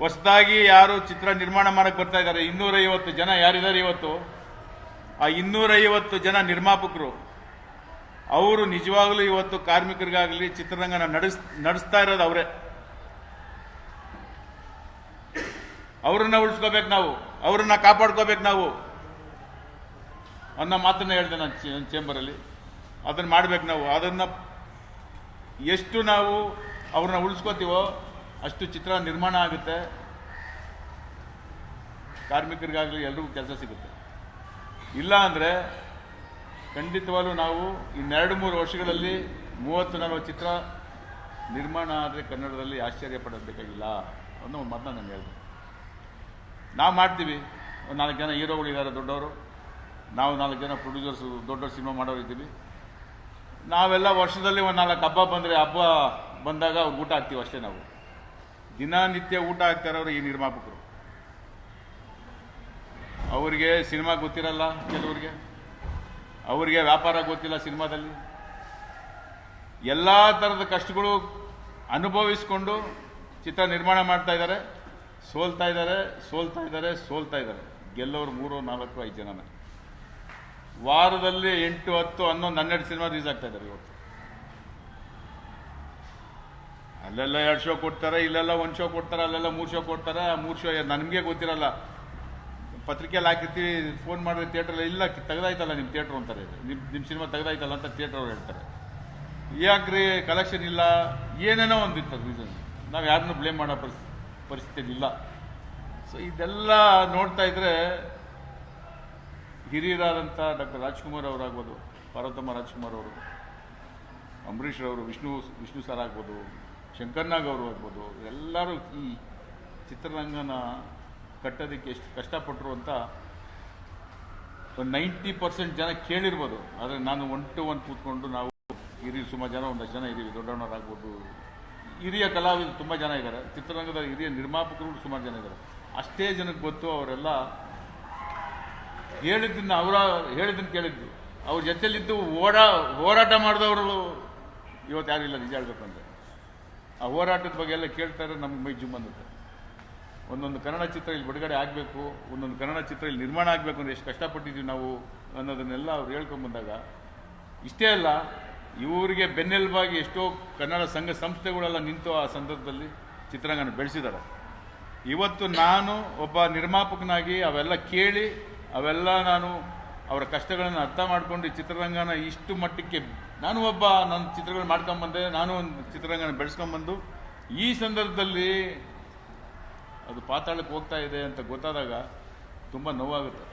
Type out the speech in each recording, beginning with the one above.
ಹೊಸದಾಗಿ ಯಾರು ಚಿತ್ರ ನಿರ್ಮಾಣ ಮಾಡಕ್ಕೆ ಬರ್ತಾ ಇದ್ದಾರೆ. ಇನ್ನೂರೈವತ್ತು ಜನ ಯಾರಿದ್ದಾರೆ ಇವತ್ತು? ಆ ಇನ್ನೂರೈವತ್ತು ಜನ ನಿರ್ಮಾಪಕರು. ಅವರು ನಿಜವಾಗ್ಲೂ ಇವತ್ತು ಕಾರ್ಮಿಕರಿಗಾಗಲಿ ಚಿತ್ರರಂಗನ ನಡೆಸ್, ನಡೆಸ್ತಾ ಇರೋದು ಅವರೇ. ಅವ್ರನ್ನ ಉಳಿಸ್ಕೋಬೇಕು ನಾವು. ಅವ್ರನ್ನ ಕಾಪಾಡ್ಕೋಬೇಕು ನಾವು. ಅನ್ನೋ ಮಾತನ್ನ ಹೇಳಿದೆ ನಾನು ಚೇಂಬರಲ್ಲಿ. ಅದನ್ನ ಮಾಡ್ಬೇಕು ನಾವು. ಅದನ್ನ ಎಷ್ಟು ನಾವು ಅವ್ರನ್ನ ಉಳಿಸ್ಕೋತೀವೋ ಅಷ್ಟು ಚಿತ್ರ ನಿರ್ಮಾಣ ಆಗುತ್ತೆ. ಕಾರ್ಮಿಕರಿಗಾಗಲಿ ಎಲ್ರಿಗೂ ಕೆಲಸ ಸಿಗುತ್ತೆ. ಇಲ್ಲ ಅಂದರೆ ಖಂಡಿತವಾಗ್ಲೂ ನಾವು ಇನ್ನೆರಡು ಮೂರು ವರ್ಷಗಳಲ್ಲಿ ಮೂವತ್ತು ನಲವತ್ತು ಚಿತ್ರ ನಿರ್ಮಾಣ ಆದರೆ ಕನ್ನಡದಲ್ಲಿ ಆಶ್ಚರ್ಯ ಪಡಬೇಕಾಗಿಲ್ಲ ಅನ್ನೋ ಒಂದು ಮಾತನ್ನ ನಾನು ಹೇಳಿದೆ. ನಾವು ಮಾಡ್ತೀವಿ. ಒಂದು ನಾಲ್ಕು ಜನ ಹೀರೋಗಳಿದ್ದಾರೆ ದೊಡ್ಡವರು. ನಾವು ನಾಲ್ಕು ಜನ ಪ್ರೊಡ್ಯೂಸರ್ಸು ದೊಡ್ಡ ಸಿನಿಮಾ ಮಾಡೋರು ಇದ್ದೀವಿ. ನಾವೆಲ್ಲ ವರ್ಷದಲ್ಲಿ ಒಂದು ನಾಲ್ಕು ಹಬ್ಬ ಬಂದರೆ ಹಬ್ಬ ಬಂದಾಗ ಊಟ ಹಾಕ್ತೀವಿ ಅಷ್ಟೇ ನಾವು. ದಿನನಿತ್ಯ ಊಟ ಹಾಕ್ತಾ ಇರೋರು ಈ ನಿರ್ಮಾಪಕರು. ಅವರಿಗೆ ಸಿನಿಮಾ ಗೊತ್ತಿರಲ್ಲ ಕೆಲವರಿಗೆ? ಅವರಿಗೆ ವ್ಯಾಪಾರ ಗೊತ್ತಿಲ್ಲ ಸಿನಿಮಾದಲ್ಲಿ? ಎಲ್ಲ ಥರದ ಕಷ್ಟಗಳು ಅನುಭವಿಸಿಕೊಂಡು ಚಿತ್ರ ನಿರ್ಮಾಣ ಮಾಡ್ತಾ ಇದ್ದಾರೆ. ಸೋಲ್ತಾ ಇದ್ದಾರೆ ಸೋಲ್ತಾ ಇದ್ದಾರೆ ಸೋಲ್ತಾ ಇದ್ದಾರೆ. ಗೆಲ್ಲೋರು ಮೂರು, ನಾಲ್ಕು, ಐದು ಜನನ ವಾರದಲ್ಲಿ ಎಂಟು, ಹತ್ತು ಹನ್ನೊಂದು ಹನ್ನೆರಡು ಸಿನಿಮಾ ರಿಲೀಸ್ ಆಗ್ತಾ ಇದ್ದಾರೆ ಇವತ್ತು. ಅಲ್ಲೆಲ್ಲ ಎರಡು ಶೋ ಕೊಡ್ತಾರೆ, ಇಲ್ಲೆಲ್ಲ ಒಂದು ಶೋ ಕೊಡ್ತಾರೆ, ಅಲ್ಲೆಲ್ಲ ಮೂರು ಶೋ ಕೊಡ್ತಾರೆ. ಮೂರು ಶೋ ನನಗೆ ಗೊತ್ತಿರಲ್ಲ. ಪತ್ರಿಕೆಯಲ್ಲಿ ಹಾಕಿರ್ತೀವಿ ಫೋನ್ ಮಾಡಿದ್ರೆ ಥಿಯೇಟ್ರಲ್ಲಿ ಇಲ್ಲ, ತೆಗ್ದಾಯ್ತಲ್ಲ ನಿಮ್ಮ ಥಿಯೇಟ್ರ್ ಅಂತಾರೆ ನಿಮ್ಮ ನಿಮ್ಮ ಸಿನಿಮಾ ತೆಗ್ದಾಯ್ತಲ್ಲ ಅಂತ ಥಿಯೇಟ್ರ್ ಅವ್ರು ಹೇಳ್ತಾರೆ. ಯಾಕ್ರಿ ಕಲೆಕ್ಷನ್ ಇಲ್ಲ? ಏನೇನೋ ಒಂದು ಇತ್ತು ರೀಸನ್ ನಾವು ಯಾರನ್ನೂ ಬ್ಲೇಮ್ ಮಾಡೋ ಪರಿಸ್ಥಿತಿ ಪರಿಸ್ಥಿತಿ ಇಲ್ಲ. ಸೊ ಇದೆಲ್ಲ ನೋಡ್ತಾ ಇದ್ರೆ ಹಿರಿಯರಾದಂಥ ಡಾಕ್ಟರ್ ರಾಜ್ಕುಮಾರ್ ಅವರಾಗ್ಬೋದು, ಪಾರ್ವತಮ್ಮ ರಾಜ್ಕುಮಾರ್ ಅವರು, ಅಂಬರೀಷ್ ಅವರು, ವಿಷ್ಣು ವಿಷ್ಣು ಸರ್ ಆಗ್ಬೋದು. ಶಂಕರ್ನಾಗ್ ಅವರು ಆಗ್ಬೋದು, ಎಲ್ಲರೂ ಈ ಚಿತ್ರರಂಗನ ಕಟ್ಟೋದಕ್ಕೆ ಎಷ್ಟು ಕಷ್ಟಪಟ್ಟರು ಅಂತ ಒಂದು ನೈಂಟಿ ಪರ್ಸೆಂಟ್ ಜನ ಕೇಳಿರ್ಬೋದು. ಆದರೆ ನಾನು ಒನ್ ಟು ಒನ್ ಕೂತ್ಕೊಂಡು ನಾವು ಹಿರಿಯ ಸುಮಾರು ಜನ, ಒಂದಷ್ಟು ಜನ ಇದ್ದೀವಿ, ದೊಡ್ಡವನವರಾಗ್ಬೋದು. ಹಿರಿಯ ಕಲಾವಿದರು ತುಂಬ ಜನ ಇದ್ದಾರೆ. ಚಿತ್ರರಂಗದ ಹಿರಿಯ ನಿರ್ಮಾಪಕರು ಸುಮಾರು ಜನ ಇದ್ದಾರೆ. ಅಷ್ಟೇ ಜನಕ್ಕೆ ಗೊತ್ತು ಅವರೆಲ್ಲ ಹೇಳಿದ್ದನ್ನು ಅವರ ಹೇಳಿದ್ದನ್ನು ಕೇಳಿದ್ದು ಅವ್ರ ಜೊತೆಯಲ್ಲಿದ್ದು ಓಡಾ ಹೋರಾಟ ಮಾಡಿದವರು ಇವತ್ತು ಯಾರಿಲ್ಲ ನಿಜ ಹೇಳ್ಬೇಕಂದ್ರೆ ಆ ಹೋರಾಟದ ಬಗ್ಗೆ ಎಲ್ಲ ಕೇಳ್ತಾರೆ ನಮ್ಗೆ ಮೈ ಜುಮ್ ಒಂದೊಂದು ಕನ್ನಡ ಚಿತ್ರ ಇಲ್ಲಿ ಬಿಡುಗಡೆ ಆಗಬೇಕು, ಒಂದೊಂದು ಕನ್ನಡ ಚಿತ್ರ ಇಲ್ಲಿ ನಿರ್ಮಾಣ ಆಗಬೇಕು ಅಂದರೆ ಎಷ್ಟು ಕಷ್ಟಪಟ್ಟಿದ್ದೀವಿ ನಾವು ಅನ್ನೋದನ್ನೆಲ್ಲ ಅವ್ರು ಹೇಳ್ಕೊಂಬಂದಾಗ ಇಷ್ಟೇ ಅಲ್ಲ, ಇವರಿಗೆ ಬೆನ್ನೆಲುಬಾಗಿ ಎಷ್ಟೋ ಕನ್ನಡ ಸಂಘ ಸಂಸ್ಥೆಗಳೆಲ್ಲ ನಿಂತು ಆ ಸಂದರ್ಭದಲ್ಲಿ ಚಿತ್ರರಂಗನ ಬೆಳೆಸಿದ್ದಾರೆ. ಇವತ್ತು ನಾನು ಒಬ್ಬ ನಿರ್ಮಾಪಕನಾಗಿ ಅವೆಲ್ಲ ಕೇಳಿ, ಅವೆಲ್ಲ ನಾನು ಅವರ ಕಷ್ಟಗಳನ್ನು ಅರ್ಥ ಮಾಡ್ಕೊಂಡು ಚಿತ್ರರಂಗನ ಇಷ್ಟು ಮಟ್ಟಕ್ಕೆ ನಾನು ಒಬ್ಬ ನನ್ನ ಚಿತ್ರಗಳು ಮಾಡ್ಕೊಂಬಂದೆ, ನಾನು ಒಂದು ಚಿತ್ರರಂಗನ ಬೆಳೆಸ್ಕೊಂಬಂದು, ಈ ಸಂದರ್ಭದಲ್ಲಿ ಅದು ಪಾತಾಳಕ್ಕೆ ಹೋಗ್ತಾ ಇದೆ ಅಂತ ಗೊತ್ತಾದಾಗ ತುಂಬ ನೋವಾಗುತ್ತೆ.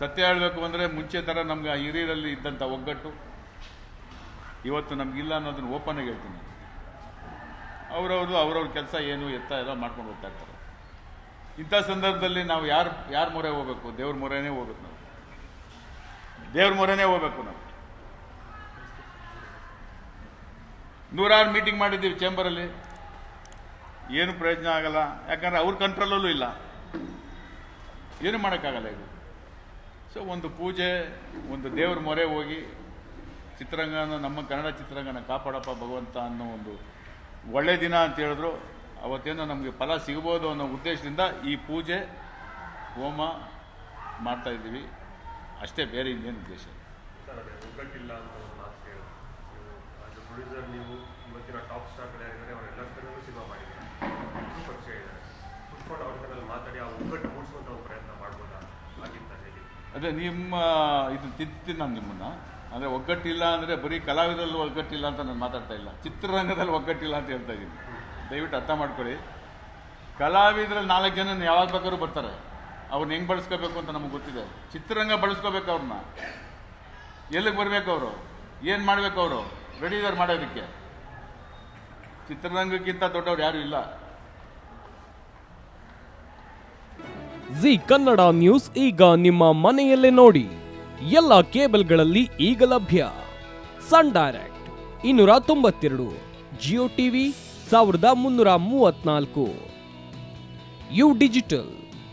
ಸತ್ಯ ಹೇಳಬೇಕು ಅಂದರೆ ಮುಂಚೆ ಥರ ನಮ್ಗೆ ಹಿರಿಯರಲ್ಲಿ ಇದ್ದಂಥ ಒಗ್ಗಟ್ಟು, ಇವತ್ತು ನಮಗಿಲ್ಲ ಅನ್ನೋದನ್ನ ಓಪನ್ ಆಗಿ ಹೇಳ್ತೀನಿ. ಅವರವರು, ಅವ್ರವ್ರ ಕೆಲಸ ಏನು, ಎತ್ತ ಎಲ್ಲ ಮಾಡ್ಕೊಂಡು ಹೋಗ್ತಾ ಇರ್ತಾರೆ. ಇಂಥ ಸಂದರ್ಭದಲ್ಲಿ ನಾವು ಯಾರು, ಯಾರ ಮೊರೆ ಹೋಗಬೇಕು? ದೇವ್ರ ಮೊರೆನೇ ಹೋಗುತ್ತೆ ನಾವು. ದೇವ್ರ ಮೊರೆನೇ ಹೋಗ್ಬೇಕು ನಾವು. ನೂರಾರು ಮೀಟಿಂಗ್ ಮಾಡಿದ್ದೀವಿ ಚೇಂಬರಲ್ಲಿ. ಏನು ಪ್ರಯೋಜನ ಆಗಲ್ಲ. ಯಾಕಂದ್ರೆ ಅವ್ರ ಕಂಟ್ರೋಲಲ್ಲೂ ಇಲ್ಲ. ಏನು ಮಾಡೋಕ್ಕಾಗಲ್ಲ ಇದು. ಸೊ ಒಂದು ಪೂಜೆ, ಒಂದು ದೇವ್ರ ಮೊರೆ ಹೋಗಿ ಚಿತ್ರರಂಗನ, ನಮ್ಮ ಕನ್ನಡ ಚಿತ್ರರಂಗನ ಕಾಪಾಡಪ್ಪ ಭಗವಂತ ಅನ್ನೋ ಒಂದು ಒಳ್ಳೆ ದಿನ ಅಂತ ಹೇಳಿದ್ರು. ಅವತ್ತೇನೋ ನಮಗೆ ಫಲ ಸಿಗ್ಬೋದು ಅನ್ನೋ ಉದ್ದೇಶದಿಂದ ಈ ಪೂಜೆ ಹೋಮ ಮಾಡ್ತಾ ಇದ್ದೀವಿ. ಅಷ್ಟೇ ಬೇರೆ ಇನ್ನೇನು ಉದ್ದೇಶ ಅದೇ ನಿಮ್ಮ ಇದು ತಿಂತೀನಿ ನಾನು ನಿಮ್ಮನ್ನು. ಅಂದರೆ ಒಗ್ಗಟ್ಟಿಲ್ಲ ಅಂದರೆ ಬರೀ ಕಲಾವಿದರಲ್ಲೂ ಒಗ್ಗಟ್ಟಿಲ್ಲ ಅಂತ ನಾನು ಮಾತಾಡ್ತಾ ಇಲ್ಲ. ಚಿತ್ರರಂಗದಲ್ಲಿ ಒಗ್ಗಟ್ಟಿಲ್ಲ ಅಂತ ಹೇಳ್ತಾ ಇದ್ದೀನಿ. ದಯವಿಟ್ಟು ಅರ್ಥ ಮಾಡ್ಕೊಳ್ಳಿ. ಕಲಾವಿದರಲ್ಲಿ ನಾಲ್ಕು ಜನ ಯಾವಾಗ ಬೇಕಾದ್ರೂ ಬರ್ತಾರೆ. ಅವ್ರನ್ನ ಹೆಂಗೆ ಬಳಸ್ಕೋಬೇಕು ಅಂತ ನಮಗೆ ಗೊತ್ತಿದೆ. ಚಿತ್ರರಂಗ ಬಳಸ್ಕೋಬೇಕು ಅವ್ರನ್ನ. ಎಲ್ಲಿಗೆ ಬರಬೇಕು ಅವರು? ಏನು ಮಾಡಬೇಕು ಅವರು? ರೆಡಿ ಇದ್ದಾರೆ ಮಾಡೋದಕ್ಕೆ. ಚಿತ್ರರಂಗಕ್ಕಿಂತ ದೊಡ್ಡವ್ರು ಯಾರೂ ಇಲ್ಲ. ಜಿ ಕನ್ನಡ ನ್ಯೂಸ್ ಈಗ ನಿಮ್ಮ ಮನೆಯಲ್ಲೇ ನೋಡಿ. ಎಲ್ಲ ಕೇಬಲ್ಗಳಲ್ಲಿ ಈಗ ಲಭ್ಯ. ಸನ್ ಡೈರೆಕ್ಟ್ ಇನ್ನೂರ ತೊಂಬತ್ತೆರಡು, ಜಿಯೋ ಟಿವಿ ಸಾವಿರದ ಮುನ್ನೂರ ಮೂವತ್ನಾಲ್ಕು ಯು ಡಿಜಿಟಲ್.